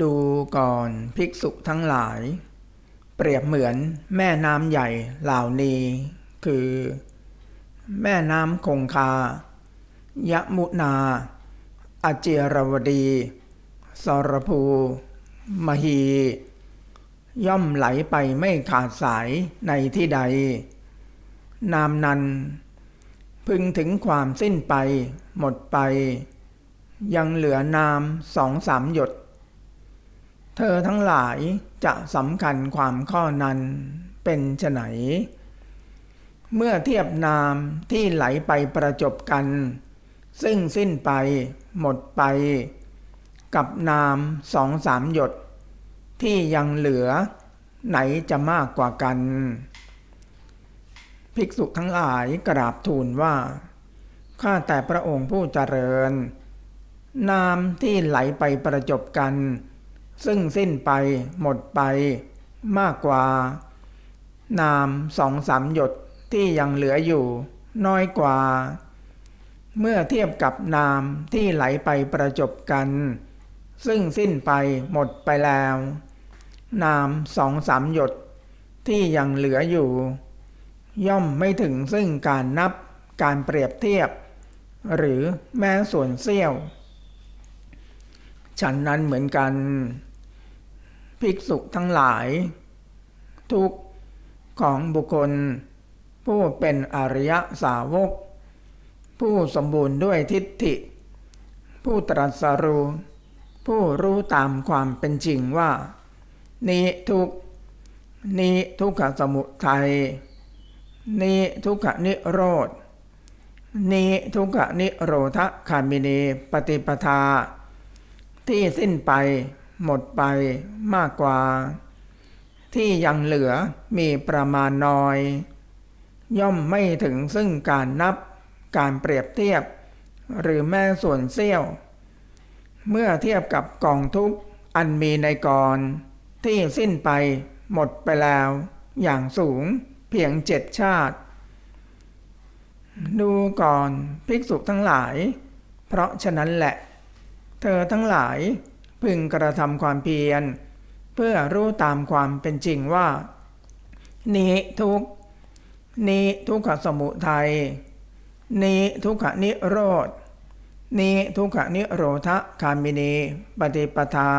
ดูก่อนภิกษุทั้งหลาย เปรียบเหมือนแม่น้ำใหญ่เหล่านี้ คือ แม่น้ำคงคายมุนาอเจรวดี สรภู มหี ย่อมไหลไปไม่ขาดสายในที่ใด นามนันพึงถึงความสิ้นไปหมดไป ยังเหลือนามสองสามหยด เธอทั้งหลายจะสำคัญความข้อนั้นเป็นไฉนเมื่อเทียบนามที่ไหลไปประจบกัน ซึ่งสิ้นไปหมดไป กับนามสองสามหยด ที่ยังเหลือ ไหนจะมากกว่ากัน ภิกษุทั้งหลายกราบทูลว่า ข้าแต่พระองค์ผู้เจริญ นามที่ไหลไปประจบกัน ซึ่งสิ้นไปหมดไปมากกว่า นามสองสามหยดที่ยังเหลืออยู่ น้อยกว่า เมื่อเทียบกับนามที่ไหลไปประจบกัน ซึ่งสิ้นไปหมดไปแล้ว นามสองสามหยดที่ยังเหลืออยู่ ย่อมไม่ถึงซึ่งการนับการเปรียบเทียบ หรือแม้ส่วนเสี้ยว ฉันนั้นเหมือนกัน ภิกษุทั้งหลาย ทุกของบุคคล ผู้เป็นอริยสาวก ผู้สมบูรณ์ด้วยทิฏฐิ ผู้ตรัสรู้ ผู้รู้ตามความเป็นจริงว่า นี้ทุกนี้ทุกขสมุทัยนี้ทุกขนิโรธนี้ทุกขนิโรธคามินีปฏิปทา ที่สิ้นไปหมดไปมากกว่า ที่ยังเหลือมีประมาณน้อย ย่อมไม่ถึงซึ่งการนับการเปรียบเทียบ หรือแม้ส่วนเสี้ยว เมื่อเทียบกับกองทุกอันมีในกรที่สิ้นไปหมดไปแล้ว อย่างสูงเพียงเจ็ดชาติ ดูก่อนภิกษุทั้งหลาย เพราะฉะนั้นแหละ เธอทั้งหลายพึงกระทำความเพียร เพื่อรู้ตามความเป็นจริงว่า นี้ทุกข์นี้ทุกขสมุทัยนี้ทุกขนิโรธนี้ทุกขนิโรธคามินี ปฏิปทา